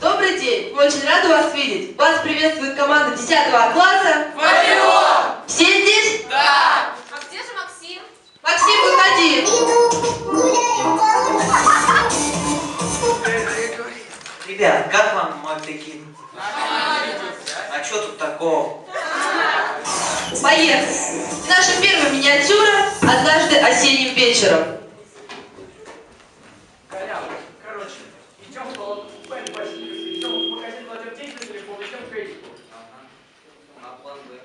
Добрый день! Мы очень рады вас видеть. Вас приветствует команда 10 класса. Вавилон! Все здесь? Да! А где же Максим? Максим, выходи. Ребят, как вам мой прикид? А что тут такого? Поехали. Наша первая миниатюра «Однажды осенним вечером». Колян, короче, идем по Пен Васильевичу, идем в магазин, кладем деньги на телефон, идем в кредит. А план Б?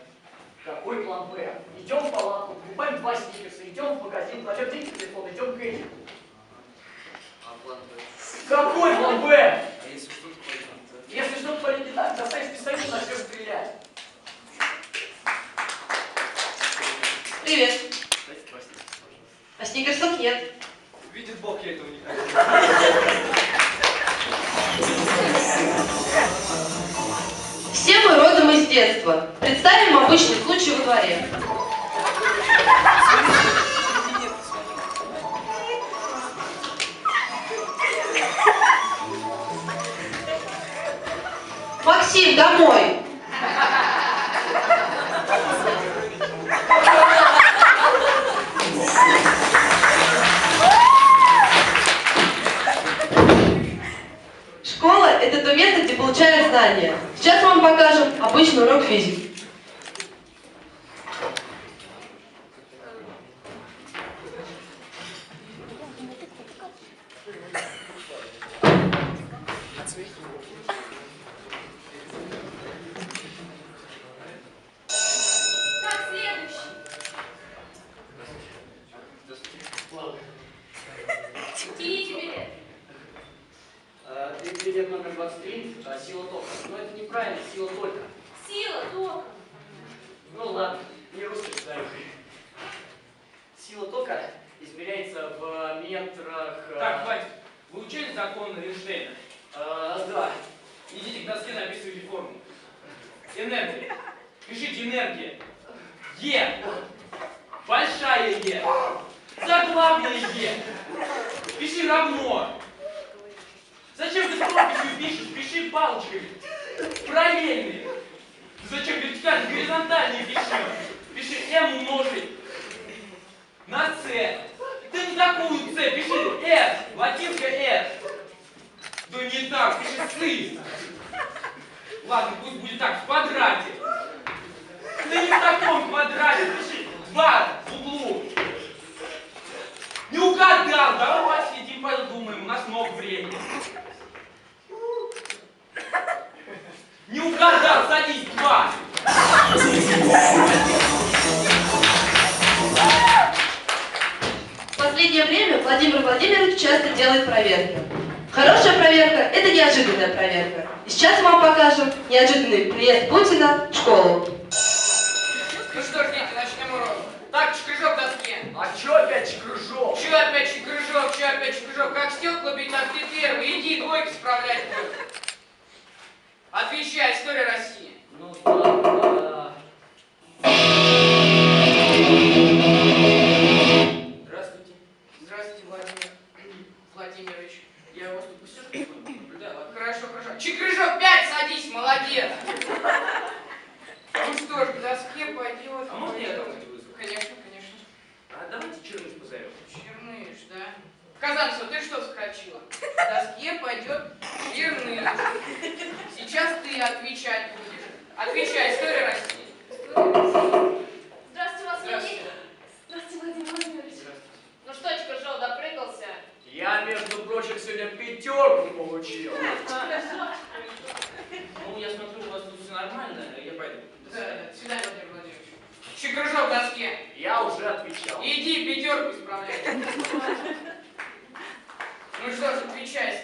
Какой план Б? Идем в палату, покупаем два сникерса, идем в магазин, кладем деньги телефон, идем в кредит. А план Б? Какой план Б? А если что-то пойдет? Если что-то пойдет не так, достанешь пистолет и начнешь стрелять. Привет. А сникерсов нет. Видит Бог, я этого не хочу. Все мы родом из детства. Представим обычный случай во дворе. Максим, домой! Школа – это то место, где получают знания. Сейчас мы вам покажем обычный урок физики. Э, билет номер 23, а сила тока. Но это неправильно, сила только. Сила, ток. Ну ладно, не русский знаю. Сила тока измеряется в метрах... э, Так, хватит. Вы учили закон Эйнштейна? э, да. Идите к доске, написывайте формулу. Энергия. Пишите энергия. Е. Большая Е. Заглавная Е. Пиши равно. Зачем ты прописью пишешь? Пиши палочкой. Параллельные. Зачем вертикально, горизонтальные пиши? Пиши М умножить на С. Ты не такую С, пиши С, латинская С. Да не так, пиши сы. Ладно, пусть будет так, в квадрате. Да не в таком квадрате, пиши 2 Не угадал, садись, два. В последнее время Владимир Владимирович часто делает проверки. Хорошая проверка – это неожиданная проверка. И сейчас мы вам покажем неожиданный приезд Путина в школу. Ну что ж, дети, начнем урок. Так, чекрыжок доске. А чё опять чекрыжок? Че опять чекрыжок, че опять чекрыжок? Как стекла бить, так ты первый. Иди, двойки справлять будешь. Отвечай, садись, молодец. Ну что ж, к доске пойдет. А можно я кого-нибудь вызову? Конечно, конечно. А давайте Черныш позовем. Черныш, да? Казанцева, ты что вскочила? К доске пойдет Черныш. Сейчас ты отвечать будешь. Отвечай, история России. Здравствуйте, вас Здравствуйте. Здравствуйте, Владимир Владимирович. Ну что, Чикржов, допрыгался? Я, между прочим, сегодня пятерку получил. Хорошо. Я смотрю, у вас тут все нормально, я пойду. До Да, свидания. да, свидания, Владимир Владимирович. Чекрыжок к доске. Я уже отвечал. Иди, пятерку исправляй. Ну что ж, отвечай,